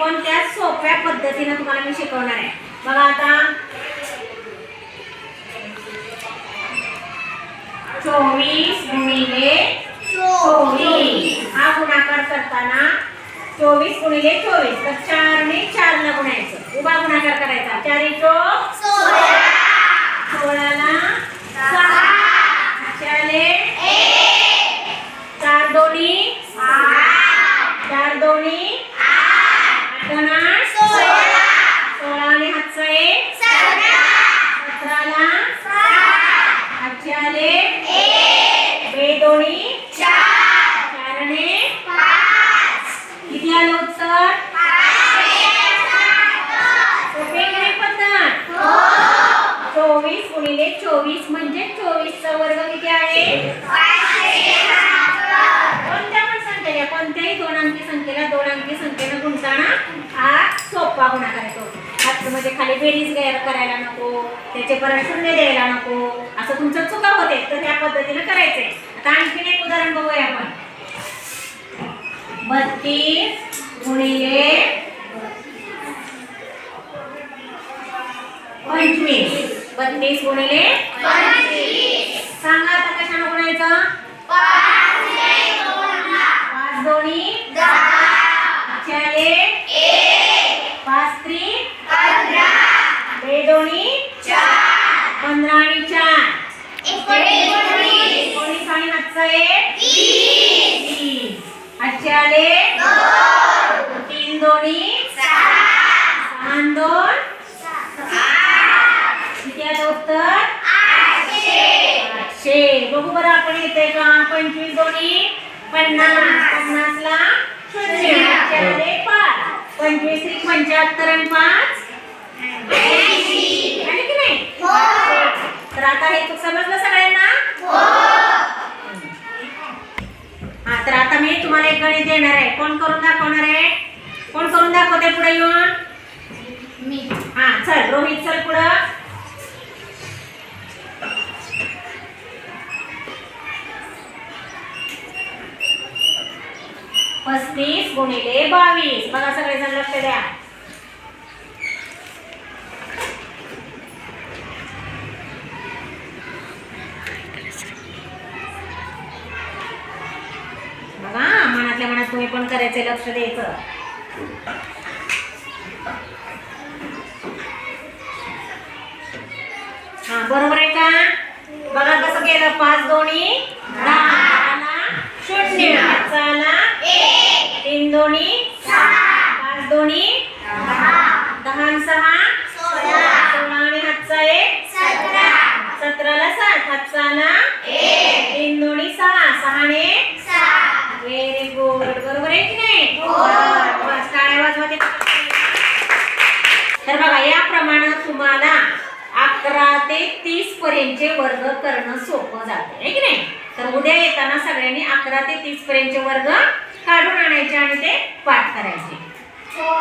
पण त्या सोप्या पद्धतीनं तुम्हाला मी शिकवणार आहे? बघा आता. चोवीस गुणिले चोवीस. हा गुणाकार करताना चोवीस गुणिले चोवीस. तर चारने चारला गुणायचं. उभा गुणाकार करायचा. चारी चोक सोळाला सहा आठ सोळा. आणि हातचा एक? सतराला? आठशे आले बे दोन्ही? चारने? किती आलं उत्तर? सोपे की नाही पद्धत? चोवीस गुणिले चोवीस म्हणजे चोवीसचा वर्ग किती आहे? कोणत्या पण संख्येला कोणत्याही दोन अंकी संख्येला दोन अंकी संख्येनं गुणताना हा सोपा गुणाकार येतो हात म्हणजे खाली बेरीज करायला नको त्याचे परत शून्य द्यायला नको असं तुमचं चुका होते तर त्या पद्धतीनं करायचंय. आता आणखीन एक उदाहरण बघूया आपण. बत्तीस गुणिले पंचवीस. बत्तीस गुणिले सांगा आता कशानं गुणायचं पाच दोन्ही चाले पाच त्री बे दोन्ही पंधरा आणि चार. एकोणीस. आणि हातचा एक. तीन हातचे आले. तीन दोन्ही. सहा दोन. किती आलं उत्तर? आठशे. बघू बरं आपण येते का? पंचवीस दोन्ही. पन्नास. पन्नासला शून्य. आले. पाच. पंचवीस पंच्याहत्तर आणि पाच. तर आता हे तू समजलं सगळ्यांना? हा तर आता मी तुम्हाला एक गणित देणार आहे. कोण करून दाखवणार आहे? कोण करून दाखवते पुढे येऊन? हा चल रोहित चल पुढं. पस्तीस गुणिले बावीस. बघा सगळेजण लक्ष द्या बघा मनातल्या मनात तुम्ही पण करायचं लक्ष द्यायचं. हा बरोबर आहे का? बघा कसं केलं पाच दोन्ही दहा शून्य हातचा आला तीन दोन्ही पाच दोन्ही दहा आणि सहा सोळा आणि हातचा एक सतराला सात हातचा आला तीन दोन्ही सहा सहाने व्हेरी गुड बरोबर आहे की नाही बस टाळ्या वाजवा ते. तर बघा याप्रमाणे तुम्हाला अकरा ते तीस पर्यंतचे वर्ग करणं सोपं जाते आहे की नाही? तर उद्या येताना सगळ्यांनी अकरा ते तीस पर्यंतचे वर्ग काढून आणायचे आणि ते पाठ करायचे. हो.